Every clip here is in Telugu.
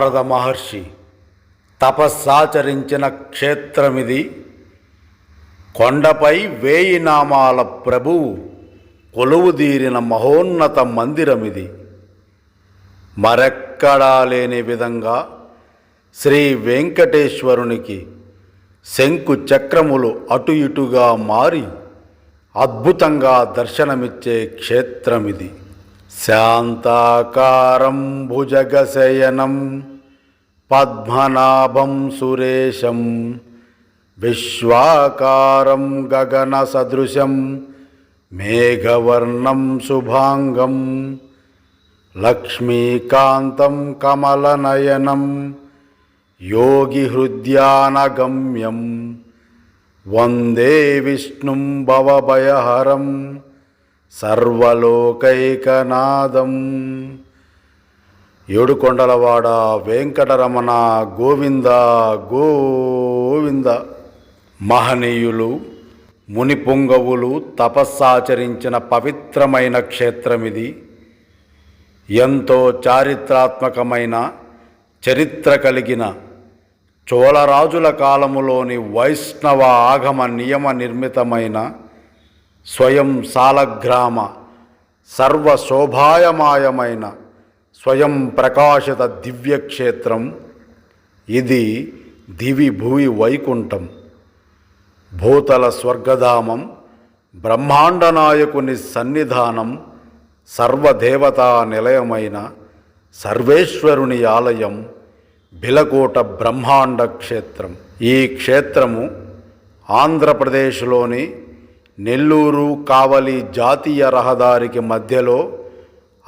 నారద మహర్షి తపస్సాచరించిన క్షేత్రమిది. కొండపై వేయి నామాల ప్రభువు కొలువుదీరిన మహోన్నత మందిరమిది. మరెక్కడా లేని విధంగా శ్రీ వెంకటేశ్వరునికి శంకు చక్రములు అటు ఇటుగా మారి అద్భుతంగా దర్శనమిచ్చే క్షేత్రమిది. శాంతాకారం భుజగశయనం పద్మనాభం సురేశం విశ్వాకారం గగన సదృశం మేఘవర్ణం శుభాంగం లక్ష్మీకాంతం కమలనయనం యోగిహృద్యానగమ్యం వందే విష్ణుం భవభయహరం సర్వలోకైకనాదం. ఏడుకొండలవాడ వెంకటరమణ గోవింద గోవింద. మహనీయులు ముని పొంగవులు తపస్సాచరించిన పవిత్రమైన క్షేత్రమిది. ఎంతో చారిత్రాత్మకమైన చరిత్ర కలిగిన చోళరాజుల కాలములోని వైష్ణవ ఆగమ నియమ నిర్మితమైన స్వయం సాలగ్రామ సర్వశోభాయమాయమైన స్వయం ప్రకాశిత దివ్యక్షేత్రం. ఇది దివి భూవి వైకుంఠం. భూతల స్వర్గధామం బ్రహ్మాండ నాయకుని సన్నిధానం సర్వదేవతా నిలయమైన సర్వేశ్వరుని ఆలయం బిలకోట బ్రహ్మాండ క్షేత్రం. ఈ క్షేత్రము ఆంధ్రప్రదేశ్లోని నెల్లూరు కావలి జాతీయ రహదారికి మధ్యలో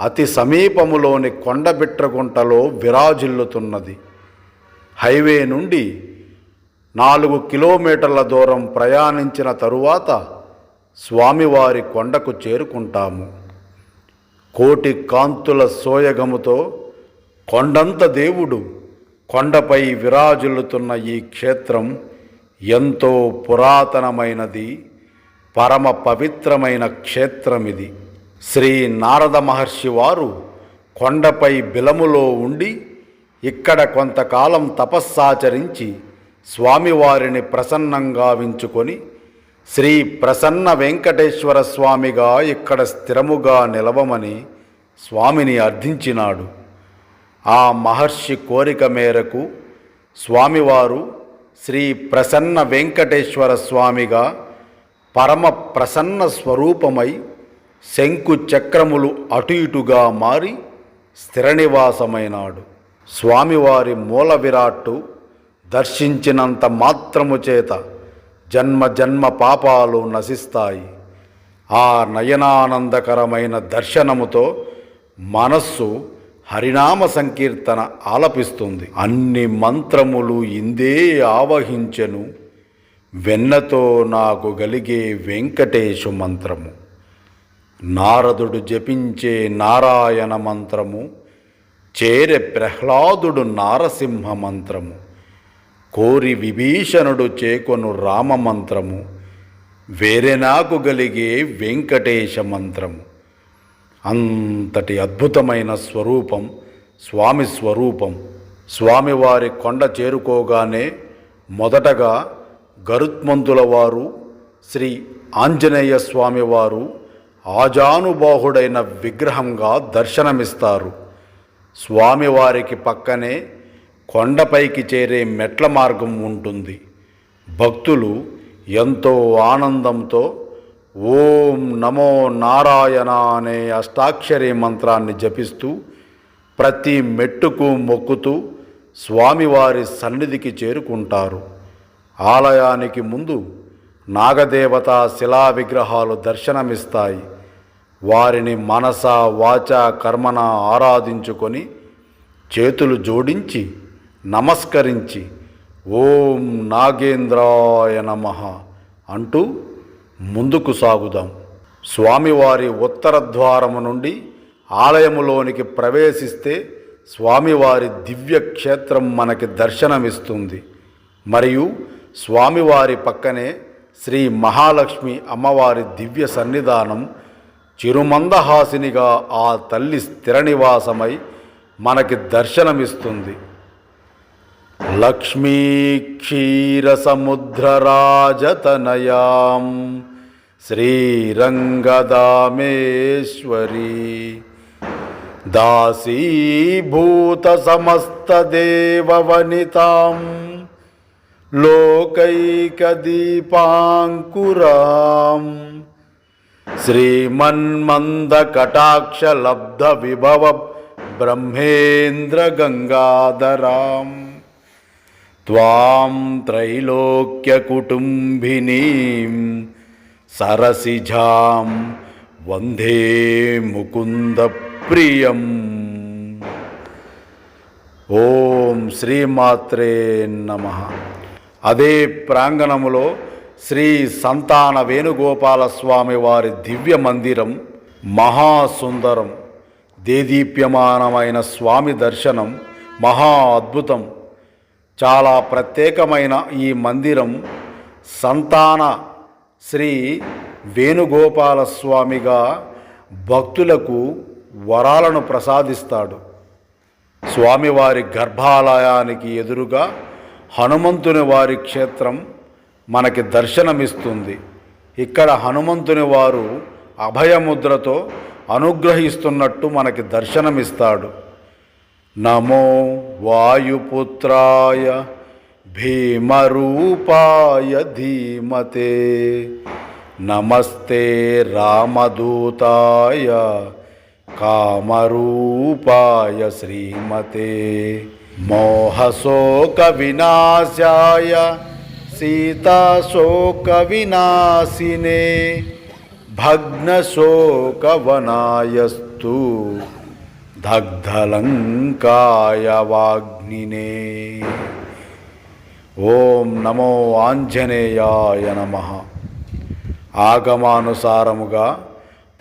అతి సమీపములోని కొండబిట్రగుంటలో విరాజిల్లుతున్నది. హైవే నుండి నాలుగు కిలోమీటర్ల దూరం ప్రయాణించిన తరువాత స్వామివారి కొండకు చేరుకుంటాము. కోటి కాంతుల సోయగముతో కొండంత దేవుడు కొండపై విరాజిల్లుతున్న ఈ క్షేత్రం ఎంతో పురాతనమైనది పరమ పవిత్రమైన క్షేత్రమిది. శ్రీ నారద మహర్షి వారు కొండపై బిలములో ఉండి ఇక్కడ కొంతకాలం తపస్సాచరించి స్వామివారిని ప్రసన్నంగా వించుకొని శ్రీ ప్రసన్న వెంకటేశ్వర స్వామిగా ఇక్కడ స్థిరముగా నిలవమని స్వామిని అర్థించినాడు. ఆ మహర్షి కోరిక మేరకు స్వామివారు శ్రీ ప్రసన్న వెంకటేశ్వర స్వామిగా పరమ ప్రసన్న స్వరూపమై శంకు చక్రములు అటు ఇటుగా మారి స్థిరనివాసమైనాడు స్వామివారి మూల విరాట్టు దర్శించినంత మాత్రము చేత జన్మ జన్మ పాపాలు నశిస్తాయి. ఆ నయనానందకరమైన దర్శనముతో మనస్సు హరినామ సంకీర్తన ఆలపిస్తుంది. అన్ని మంత్రములు ఇందే ఆవహించెను. వెన్నతో నాకు గలిగే వెంకటేశు మంత్రము. నారదుడు జపించే నారాయణ మంత్రము చేరె ప్రహ్లాదుడు నారసింహ మంత్రము కోరి విభీషణుడు చేకొను రామ మంత్రము వేరే నాకు గలిగే వెంకటేశ మంత్రము. అంతటి అద్భుతమైన స్వరూపం స్వామి స్వరూపం. స్వామివారి కొండ చేరుకోగానే మొదటగా గరుత్మంతుల వారు శ్రీ ఆంజనేయ స్వామివారు ఆజానుబాహుడైన విగ్రహంగా దర్శనమిస్తారు. స్వామివారికి పక్కనే కొండపైకి చేరే మెట్ల మార్గం ఉంటుంది. భక్తులు ఎంతో ఆనందంతో ఓం నమో నారాయణ అనే అష్టాక్షరి మంత్రాన్ని జపిస్తూ ప్రతి మెట్టుకు మొక్కుతూ స్వామివారి సన్నిధికి చేరుకుంటారు. ఆలయానికి ముందు నాగదేవత శిలా విగ్రహాలు దర్శనమిస్తాయి. వారిని మనస వాచ కర్మన ఆరాధించుకొని చేతులు జోడించి నమస్కరించి ఓం నాగేంద్రాయ నమ అంటూ ముందుకు సాగుదాం. స్వామివారి ఉత్తర ద్వారము నుండి ఆలయములోనికి ప్రవేశిస్తే స్వామివారి దివ్య క్షేత్రం మనకి దర్శనమిస్తుంది. మరియు స్వామివారి పక్కనే శ్రీ మహాలక్ష్మి అమ్మవారి దివ్య సన్నిధానం చిరుమందహాసినిగా ఆ తల్లి స్థిర నివాసమై మనకి దర్శనమిస్తుంది. లక్ష్మీ క్షీరసముద్రరాజతనయాం శ్రీరంగదామేశ్వరీ. దాసీభూతసమస్తదేవవనితాం లోకైకదీపాంకురాం. శ్రీమన్మందకటాక్షలబ్ధ విభవ బ్రహ్మేంద్ర గంగాధరాం త్వాం త్రైలోక్యకుటుంబినీం సరసిజాం వందే ముకుంద ప్రియం ఓం శ్రీమాత్రే నమ అదే ప్రాంగణములో శ్రీ సంతాన వేణుగోపాల స్వామి వారి దివ్య మందిరం మహాసుందరం దేదీప్యమానమైన స్వామి దర్శనం మహా అద్భుతం. చాలా ప్రత్యేకమైన ఈ మందిరం సంతాన శ్రీ వేణుగోపాల స్వామిగా భక్తులకు వరాలను ప్రసాదిస్తాడు. స్వామివారి గర్భాలయానికి ఎదురుగా హనుమంతుని వారి క్షేత్రం మనకి దర్శనమిస్తుంది. ఇక్కడ హనుమంతుని వారు అభయముద్రతో అనుగ్రహిస్తున్నట్టు మనకి దర్శనమిస్తాడు. నమో వాయుపుత్రాయ భీమరూపాయ ధీమతే. నమస్తే రామదూతాయ కామరూపాయ శ్రీమతే. మోహశోక వినాశాయ సీతాశోక వినాశినే భగ్నశోకవనాయస్తు దగ్ధలంకాయవాగ్నినే. ఓం నమో ఆంజనేయాయ నమ. ఆగమానుసారముగా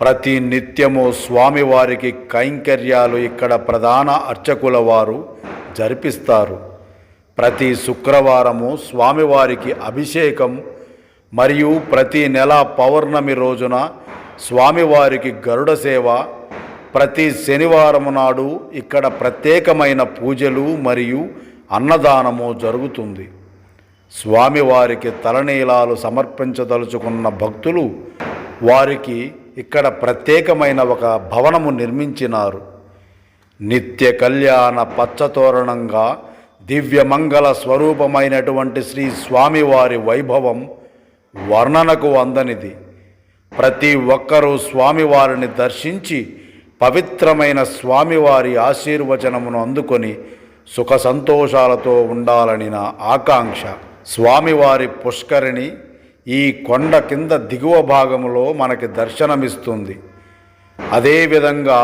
ప్రతి నిత్యము స్వామివారికి కైంకర్యాలు ఇక్కడ ప్రధాన అర్చకుల వారు జరిపిస్తారు. ప్రతి శుక్రవారము స్వామివారికి అభిషేకం మరియు ప్రతి నెల పౌర్ణమి రోజున స్వామివారికి గరుడ సేవ ప్రతి శనివారం నాడు ఇక్కడ ప్రత్యేకమైన పూజలు మరియు అన్నదానము జరుగుతుంది. స్వామివారికి తలనీలాలు సమర్పించదలుచుకున్న భక్తులు వారికి ఇక్కడ ప్రత్యేకమైన ఒక భవనము నిర్మించినారు. నిత్య కళ్యాణ పచ్చతోరణంగా దివ్యమంగళ స్వరూపమైనటువంటి శ్రీ స్వామివారి వైభవం వర్ణనకు అందనిది. ప్రతి ఒక్కరూ స్వామివారిని దర్శించి పవిత్రమైన స్వామివారి ఆశీర్వచనమును అందుకొని సుఖ సంతోషాలతో ఉండాలని నా ఆకాంక్ష. స్వామివారి పుష్కరిణి ఈ కొండ కింద దిగువ భాగంలో మనకి దర్శనమిస్తుంది. అదేవిధంగా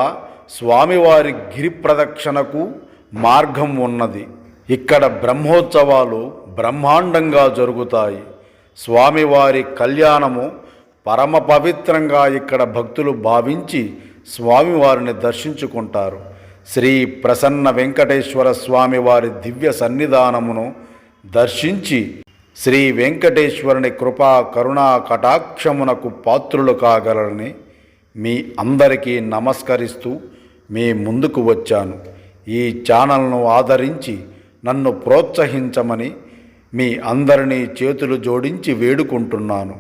స్వామివారి గిరి ప్రదక్షిణకు మార్గం ఉన్నది. ఇక్కడ బ్రహ్మోత్సవాలు బ్రహ్మాండంగా జరుగుతాయి. స్వామివారి కళ్యాణము పరమ పవిత్రంగా ఇక్కడ భక్తులు భావించి స్వామివారిని దర్శించుకుంటారు. శ్రీ ప్రసన్న వెంకటేశ్వర స్వామివారి దివ్య సన్నిధానమును దర్శించి శ్రీ వెంకటేశ్వరుని కృపా కరుణా కటాక్షమునకు పాత్రులు కాగలరని మీ అందరికీ నమస్కరిస్తూ మీ ముందుకు వచ్చాను. ఈ ఛానల్ను ఆదరించి నన్ను ప్రోత్సహించమని మీ అందరినీ చేతులు జోడించి వేడుకుంటున్నాను.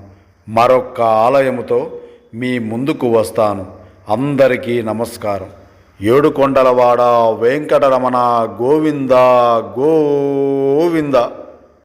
మరొక్క ఆలయముతో మీ ముందుకు వస్తాను. అందరికీ నమస్కారం. ఏడుకొండలవాడ వెంకటరమణ గోవింద గోవింద.